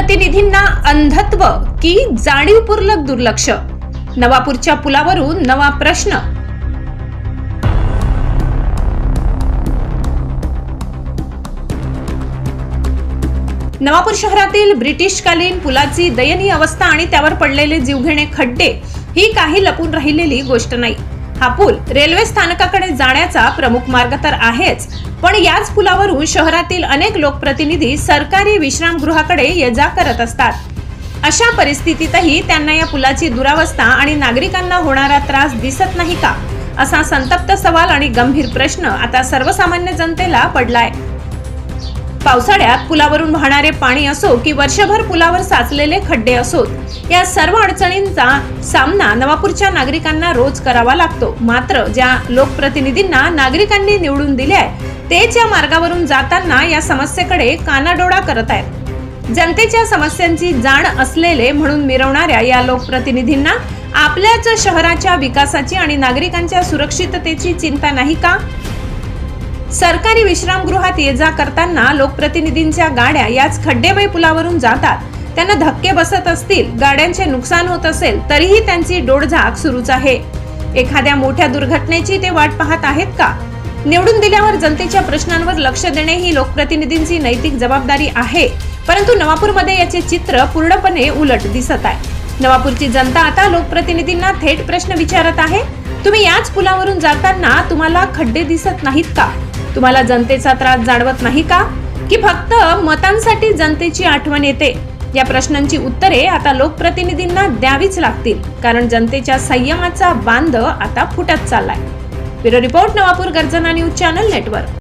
लोकप्रतिनिधींना अंधत्व की जाणीवपूर्वक दुर्लक्ष? नवापूरच्या पुलावरून नवा प्रश्न. नवापूर शहरातील ब्रिटिशकालीन पुलाची दयनीय अवस्था आणि त्यावर पडलेले जीवघेणे खड्डे ही काही लपून राहिलेली गोष्ट नाही. हा पूल रेल्वे स्थानकाकडे जाण्याचा प्रमुख मार्ग तर आहेच. पण याच पुलावरून शहरातील अनेक लोकप्रतिनिधी सरकारी विश्रामगृहाकडे ये जा करत असतात. अशा परिस्थितीतही त्यांना या पुलाची दुरावस्था आणि नागरिकांना होणारा त्रास दिसत नाही का? असा संतप्त सवाल आणि गंभीर प्रश्न आता सर्वसामान्य जनतेला पडलाय. पावसाळ्यात पुलावरून वाहणारे पाणी असो की वर्षभर पुलावर साचलेले खड्डे असोत या सर्व अडचणींचा सामना नवापूरच्या नागरिकांना रोज करावा लागतो. मात्र ज्या लोकप्रतिनिधींना नागरिकांनी निवडून दिले आहे तेच या मार्गावरून जाताना या समस्येकडे कानाडोळा करत आहेत. जनतेच्या समस्यांची जाण असलेले म्हणून मिरवणाऱ्या या लोकप्रतिनिधींना आपल्याच शहराच्या विकासाची आणि नागरिकांच्या सुरक्षिततेची चिंता नाही का? सरकारी विश्रामगृहात ये जा करताना लोकप्रतिनिधींच्या गाड्या याच खड्डेमय पुलावरून जातात. त्यांना धक्के बसत असतील गाड्यांचे नुकसान होत असेल तरीही त्यांची डोळझाक सुरूच आहे. एखाद्या मोठ्या दुर्घटनेची ते वाट पाहत आहेत का? निवडून दिल्यावर जनतेच्या प्रश्नांवर लक्ष देणे ही लोकप्रतिनिधींची नैतिक जबाबदारी आहे. परंतु नवापूरमध्ये याचे चित्र पूर्णपणे उलट दिसत आहे. नवापूरची जनता आता लोकप्रतिनिधींना थेट प्रश्न विचारत आहे. तुम्ही याच पुलावरून जाताना तुम्हाला खड्डे दिसत नाहीत का? तुम्हाला जनतेचा त्रास जाणवत नाही का? की फक्त मतांसाठी जनतेची आठवण येते? या प्रश्नांची उत्तरे आता लोकप्रतिनिधींना द्यावीच लागतील. कारण जनतेच्या संयमाचा बांध आता फुटत चाललाय. ब्युरो रिपोर्ट नवापूर गर्जना न्यूज चॅनल नेटवर्क.